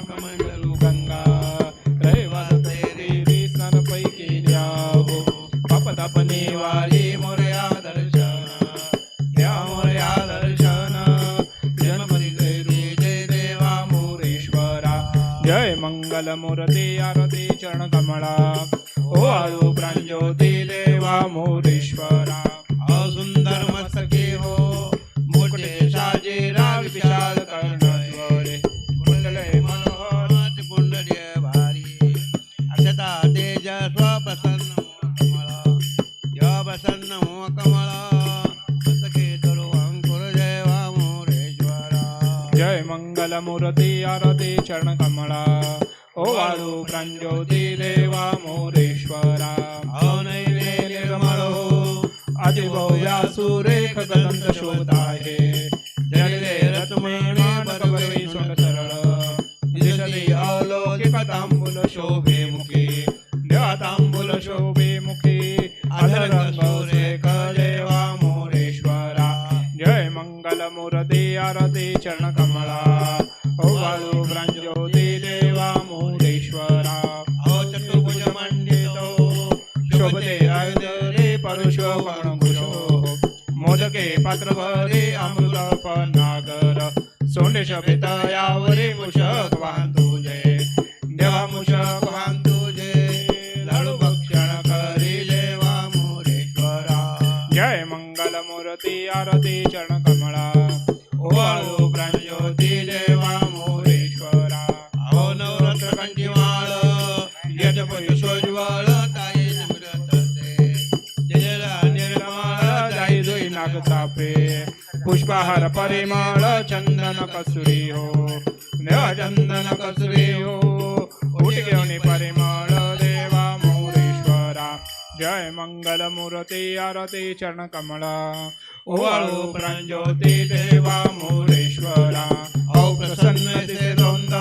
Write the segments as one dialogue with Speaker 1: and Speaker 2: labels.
Speaker 1: कमंडलू जय मंगल आरती चरण कमळा ओ देवा मोरेश्वरा। मूर्ती आरती चरण कमळा ओ आळू प्रांजोती देवा मोरेश्वरा। आदिभव्या सुरेख दंत शोध आहे जले रत्मणे भगवती सोन सरळ। दिसली अलौकिक तांबूल शोभे मुखी देवा तांबूल शोभे आरते आरते चरण कमळा ओ वाळू ब्रंज्योती देवा मोरेश्वरा
Speaker 2: अहो चतुर्भुज मंडितो
Speaker 1: शोभते रे परुषो कर्णकुशो मोदके पात्र भरे अमृत पनागर सोंडे शोभित यावरे मुषक वाहन
Speaker 2: ताई जयला
Speaker 1: जाई पुष्पहार परिमळ चंदन कसुरी हो देवा चंदन कसुरी हो उठ घेऊन परिमळ देवा मोरेश्वरा जय मंगल मूर्ती आरती चरण कमळा ओवाळू प्रांज्योती देवा मोरेश्वरा औ प्रसन्न ते दोंद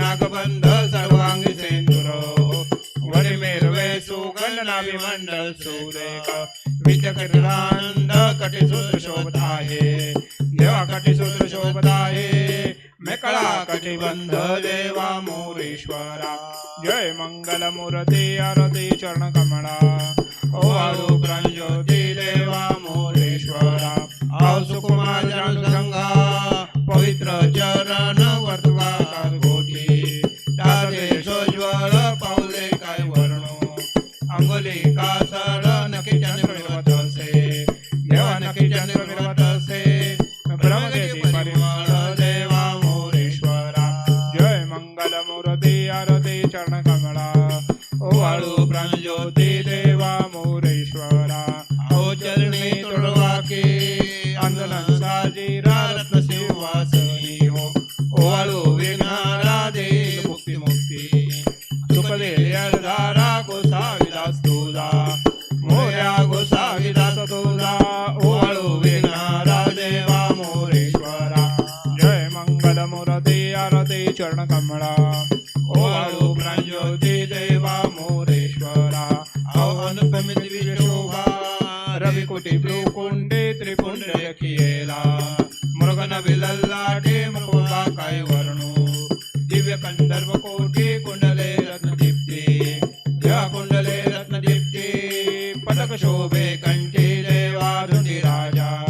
Speaker 1: नागबंध विमंडल सुरेख. विद्य कटिलानंद कटिसूत्र शोभत आहे देवा कटिसूत्र शोभत आहे मेकळा कटिबंध देवा मोरेश्वरा. जय मंगल मूर्ती आरती चरण कमळा. ओ आरू प्रांज्योती देवा मोरेश्वरा. आओ सुकुमार संघा पवित्र चरण वर्तवा चरण कमळा. ओ आळू प्रांज्योती देवा मोरेश्वरा. औ अनुपमित विशोभा रवी कोटी ब्रुकुंडे त्रिपुंड यखियेला. मृगन विलल्लाटे मुकुंबा काय वर्णो. दिव्य कंदर्भ कोटी कुंडले रत्नदीप्ती. देवा कुंडले रत्नदीप्ती. पदक शोभे कंठी देवा धुंडी राजा.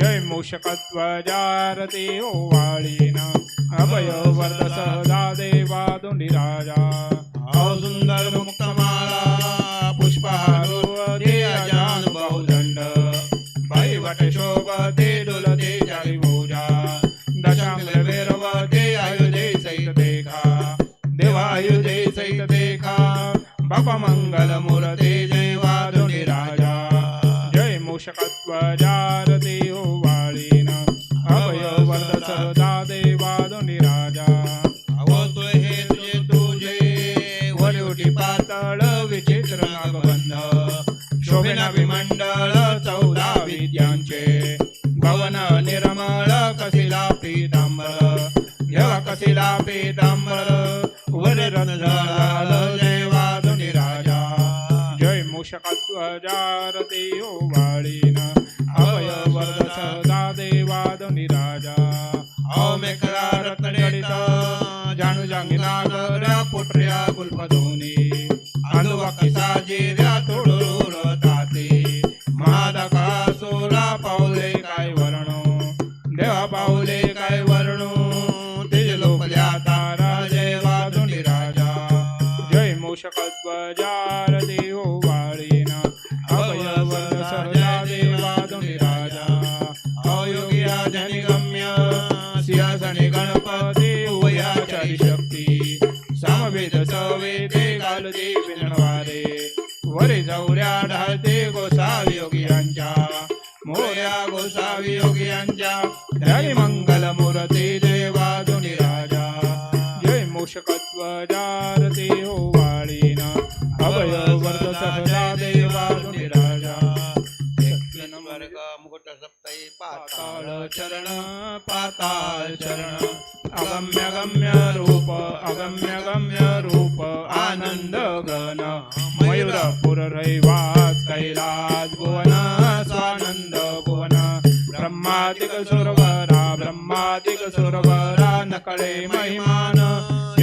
Speaker 1: जय मूषकत्वजारती ओवाळीन अभय वर्ध सहजा देवा धुंडी राजा
Speaker 2: अहो सुंदर मुक्तमाळा पुष्पहारो दे अजान बहुदंड
Speaker 1: बाई वट शोभते डुलते चारी भोजा दशांग भैरवते आयुधे सहित देखा देवा आयुधे सहित देखा बापा मंगल मूर्ती देवा धुंडी राजा जय मूषकत्वजा। पीतांबर वर झाला देवा धुनी राजा. जय मुषकध्वजार देव हो वाळीन. अभय वरद सदा देवा धुनी राजा.
Speaker 2: अहो मेखला रत्नडित
Speaker 1: जाणू जांगिना गऱ्या पोटऱ्या गुलपदोनी अंधवाकी साजिऱ्या तुडूर ताते वरे जाऊऱ्या ढाळते गोसावी योगियांच्या. मोऱ्या गोसावी योगियांच्या. धनी मंगल मूर्ती देवा दुनी राजा. जय मूषकत्वजार हो वाळीना. अभय वर्ग सहजा देवा दुनी राजा.
Speaker 2: वर्ग मुकुट सप्तई
Speaker 1: पाताळ चरण पाताळ चरण. अगम्य गम्य रूप अगम्य गम्य रूप आनंद गण मयूरपुर रैवास कैलास भुवन स्वानंद भुवन ब्रह्मादिक सुरवरा ब्रह्मादिक सुरवरा नकळे महिमान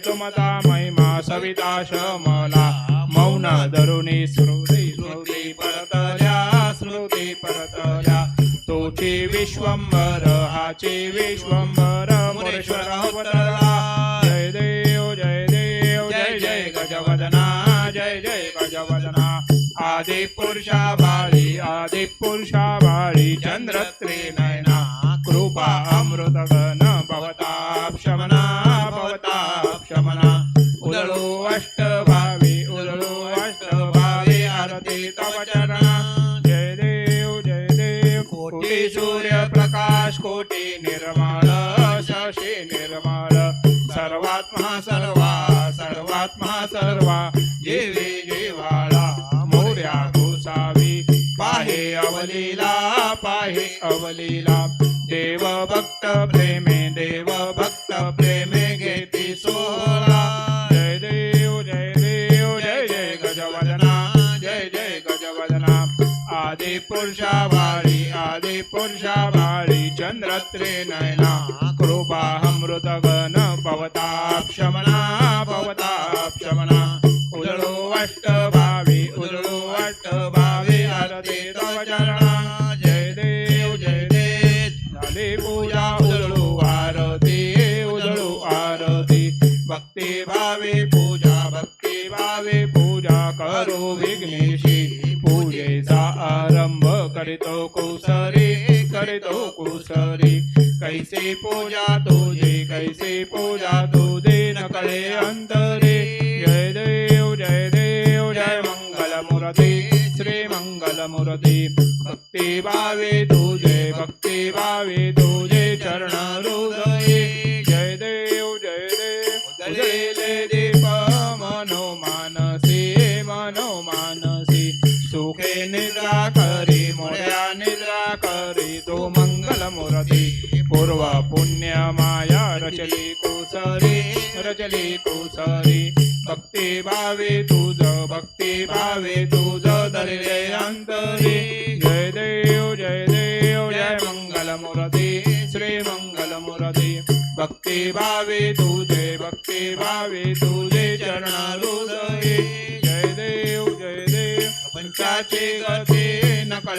Speaker 1: तुमता महिमा सविता शमला मौन धरुणी स्मृती स्मृती परतल्या स्मृती परतल्या। तोची विश्वंभर हाची विश्वंभर मुरेश्वर अवतरला। जय देव जय देव जय जय गजवदना जय जय गजवदना। आदि पुरुषा बाळी आदि पुरुषा बाळी चंद्र त्रिनयना कृपा अमृत गण भवताप शमना। पाहे अवलीला. देव भक्त प्रेमे देव भक्त प्रेमे घेती सोहळा. जय देव जय देव जय जय गजवदना जय जय गजवदना. आदि पुरुषा बाळी आदि पुरुषा बाळी चंद्र त्रिनयना कृपा अमृत गण देवावे पूजा करो विघ्नेशी। पूजेचा आरंभ करीतो कुसरी करीतो कुसरी। कैसे पूजा तुझे कैसे पूजा तुझे नकळे अंतरे। जय देव जय देव जय मंगल मुरती श्री मंगल मुरती। भक्ती भावे तुझे भक्ती भावे तुझे चरण हृदये मोर्या मोळ्या निद्रा करी तो मंगल मूर्ती. पूर्व पुण्य माया रचली कुसरी रचली कुसरी. भक्ती भावे तुझ भक्ती भावे तुझ दरिले अंतरी. जय देव जय देव जय मंगल मूर्ती श्री मंगल मूर्ती. भक्ती भावे तुझे भक्ती भावे तुझे चरण जय देव जय देव पंचाचे गती.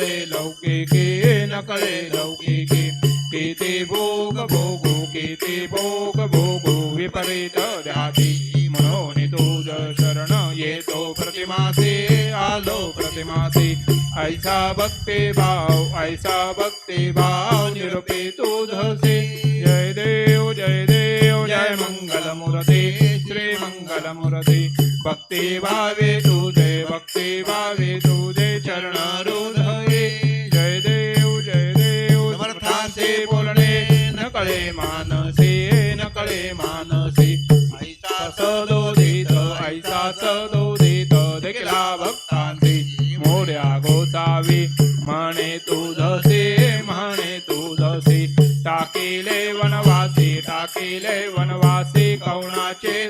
Speaker 1: नकळे लौकिके नकळे लौकिके केते भोग भोगो केते भोग भोगो विपरीत ध्याती म्हणून तुझ शरण येतो प्रतिमासे आलो प्रतिमासे. ऐसा भक्ती भाव ऐसा भक्ती भाव निरूपी तुझसे जय देव जय देव जय मंगल मुरते श्री मंगल मुरते. भक्ती भावे तुझे भक्ती भावे तुझे.
Speaker 2: ऐसा
Speaker 1: सदोदित ऐसा सदोदित देखला भक्तांचे मोर्या गोसावी म्हणे तुझसे म्हणे तुझसे टाकिले वनवासी टाकिले वनवासी कौणाचे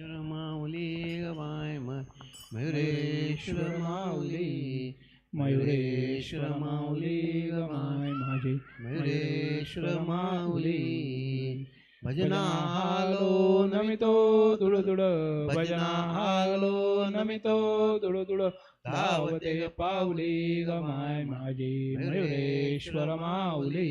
Speaker 3: श्रमावली गवाय मयुरेश्वर माऊली
Speaker 1: मयुरेश्वर माऊली गमाय माझे
Speaker 3: मयुरेश्वर माऊली। भजना
Speaker 1: हालो नमितो तुड तुड भजना हालो नमितो तुड तुड धावते पावली गमाय माझे मयुरेश्वर माऊली।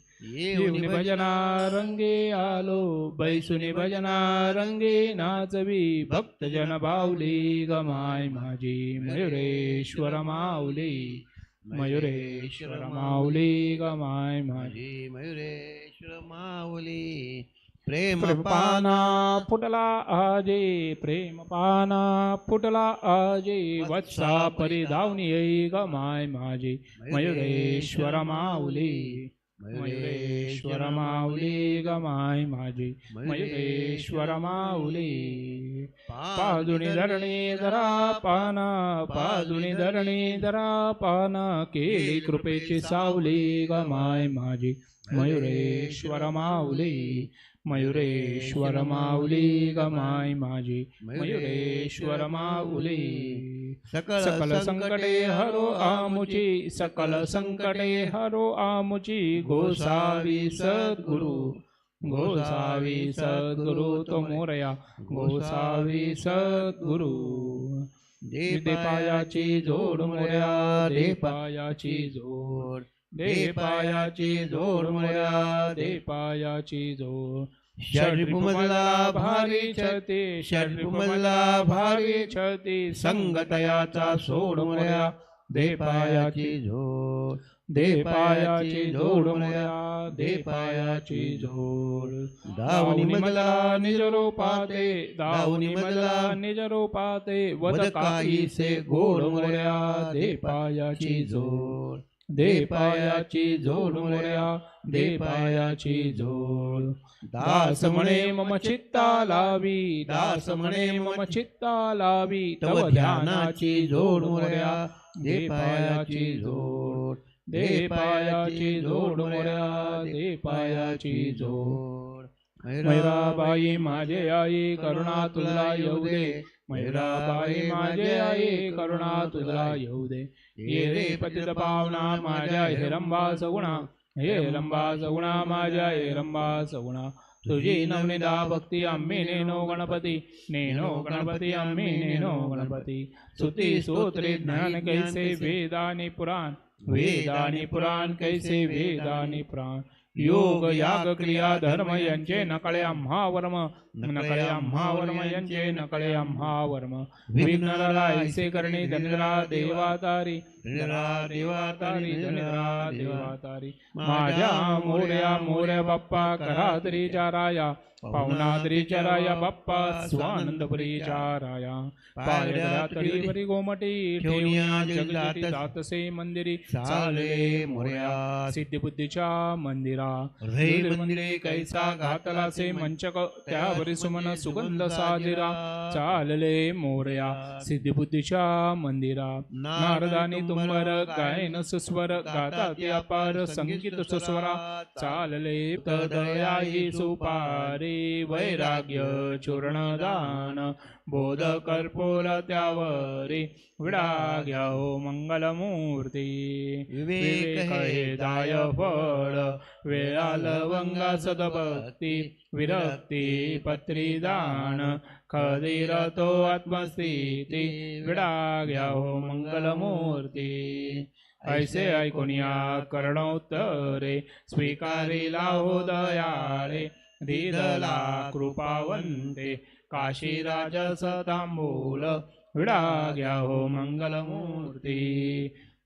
Speaker 1: येऊन भजना रंगे आलो बैसुनी भजना रंगे नाचवी भक्तजन बावली गमाय माझी मयुरेश्वर माऊली मयुरेश्वर माऊली गमाय माझी
Speaker 3: मयुरेश्वर माऊली प्रेम
Speaker 1: पाना फुटला आजे प्रेम पाना फुटला आजे वत्सा परिधावनी गमाय माझी मयुरेश्वर माऊली. मयुरेश्वर माऊली गमाय माझी. मयुरेश्वर माऊली. पादुनी धरणी धरा पाना पादुनी धरणी धरा पाना केली कृपेची सावली गमाय माझी. मयुरेश्वर माऊली. मयुरेश्वर माऊली गमाय माझी. मयुरेश्वर माऊली. सकल संकटे हरो आमुची. सकल संकटे हरो आमुची. गोसावी सद्गुरु. गोसावी सद्गुरु. तो मोरया. गोसावी सद्गुरु. दे पायाची जोड मोरया. दे पायाची जोड. देपायाची जोर मया मोरया जोर. पायाची भारी छते षडरिपुमधला भारी छते संगतयाचा सोड मोरया दे देपायाची
Speaker 3: जोड
Speaker 1: दे पायाची जोड मोरया दे पायाची जोड दावणी मधला निज वद काही से गोड मोरया दे जोड दे पायाची जोड मोरया दे पायाची जोड दास म्हणे मम चित्ता लावी दास म्हणे मम चित्ता लावी तव ध्यानाची जोड मोरया दे पायाची जोड दे पायाची जोड मोरया दे पायाची जोड मैराबाई माझे आई करुणा तुला येऊ दे. मैराबाई माझे आई, करुणा ये रे पतित पावना आम्ही नेनो गणपती. नेनो गणपती आम्ही नेनो गणपती. स्तुती, स्तोत्रे, ज्ञान, कैसे वेदानी पुराण. वेदानी पुराण, कैसे वेदानी पुराण. योग याग क्रिया धर्म यांचे नकळे आम्हा वर्म नकळे आम्हा वर्म यांचे नकळे आम्हावर्म विघ्नला ऐसे करणे धनरा देवातारी
Speaker 3: निरा
Speaker 1: माझ्या मोर्या मोर्या बाप्पा करात्रीच्या राया पावनाद्रीच्या राया बाप्पा स्वानंदपुरीच्या राया पायऱ्या तळीवरी गोमटी ठेवण्या जगजटी जातसे. मंदिरी चालले मोर्या. सिद्धिबुद्धीच्या मंदिरा.
Speaker 3: हृदय
Speaker 1: मंदिरे कैसा घातला से मंचक त्यावरी सुमन सुगंध साजिरा. चालले मोरया. सिद्धिबुद्धीच्या मंदिरा. नारदानी तुंबर गायन सुस्वर गाता ते अपार संगीत सुस्वरा चालले तदयाही सुपारी वैराग्य चूर्ण दान बोध कर्पूर त्यावरी विडा घ्या हो मंगलमूर्ती विवेक हे दाय फळ वेळा लवंगा सदभक्ती विरक्ती पत्री खदिरतो आत्मस्थिती विडा घ्या हो मंगलमूर्ती। ऐसे ऐकून या करणोत्तरे स्वीकारिला हो दयाळे दिदला कृपावंते। काशीराज तांबूल विडा घ्या हो मंगलमूर्ती।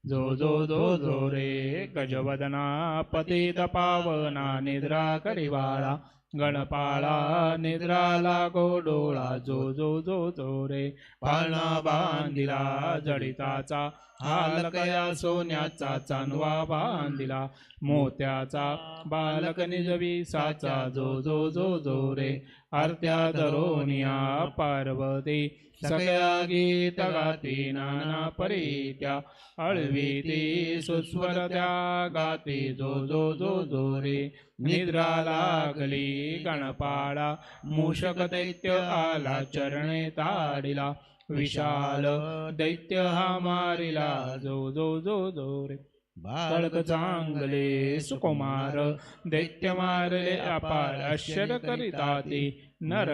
Speaker 1: जो जो जो जो रे गजवदना पतित पावना निद्रा करिवाळा गणपाळा निद्राला गो डोळा जो जो जो जो रे. पाळणा बांधिला जडिताचा. हालकया सोन्याचा चांदवा बांधिला. मोत्याचा बालक निजवी साचा जो जो जो जो रे. आरत्या दरोनिया पार्वती. सगळ्या गीत गाती नाना परीत्या. अळवीती सुस्वर त्या गाती जो जो जो जो रे. निद्रा लागली गणपाळा. मूषक दैत्य आला चरणे ताडिला. विशाल दैत्य हा मारिला जो जो जो जो रे. बाळक चांगले सुकुमार दैत्य मारले अपार आश्चर्य करिता ते नर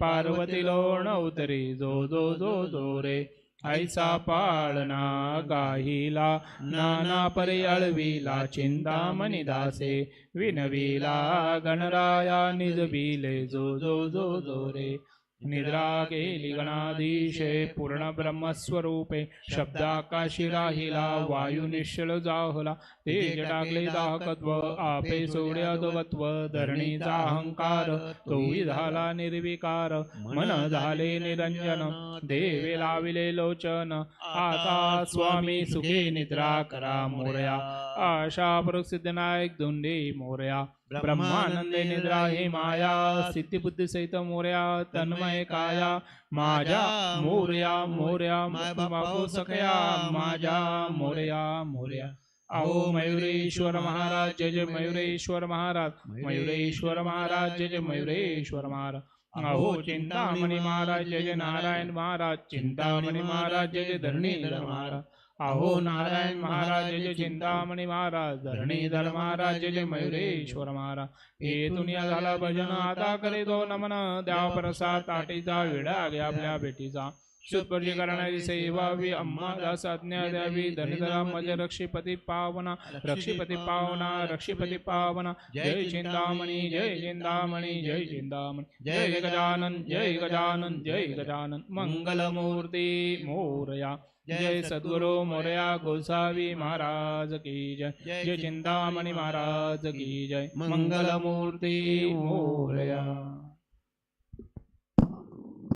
Speaker 1: पार्वती लोण उतरे जो जो जो जो रे. ऐसा पाळणा गाहिला नाना परी अळविला चिंतामणी दासे. विनविला गणराया निजबिले जो जो जो जो रे. निद्रा केली गणाधीशे पूर्ण ब्रह्मस्वरूपे शब्दाकाशी राहिला वायू निश्चल जाहला ते टाकले दाहकत्व आपे सोडे अगवत्व धरणीचा अहंकार तोही झाला निर्विकार मन झाले निरंजन देवे लाविले लोचन आता स्वामी सुखे निद्रा करा मोरया आशा प्रसिद्ध नायक दोंडे मोरया ब्रह्मानंद निद्रा हे माया सिद्धिबुद्धी सहित मोर्या तन्मय काया माझ्या मोर्या मोर्या बापू सखया माझ्या मोर्या मोर्या अहो मयुरेश्वर महाराज जय जय मयुरेश्वर महाराज मयुरेश्वर महाराज जय जय मयुरेश्वर महाराज अहो चिंतामणी महाराज जय जय नारायण महाराज चिंतामणी महाराज जय जय धरणीधर महाराज अहो नारायण महाराज जय चिंतामणी महाराज धरणीधर महाराज जय मयुरेश्वर महाराज. हे दुनिया झाला भजन आता करे तो नमन द्या प्रसाद ताटीचा विडा घ्या आपल्या भेटीचा. शुद्धपर्जी करणारी सेवा वी अम्मा दास आज्ञा द्यावी. धनधरा मज रक्षीपती पावना रक्षीपती पावना रक्षीपती पावना. जय चिंतामणी जय चिंतामणी जय चिंतामणी. जय गजानन जय गजानन जय गजानन. मंगलमूर्ती मोरया. जय सद्गुरु मोरया गोसावी महाराज की जय. जय चिंतामणी महाराज की जय. मंगलमूर्ती मोरया.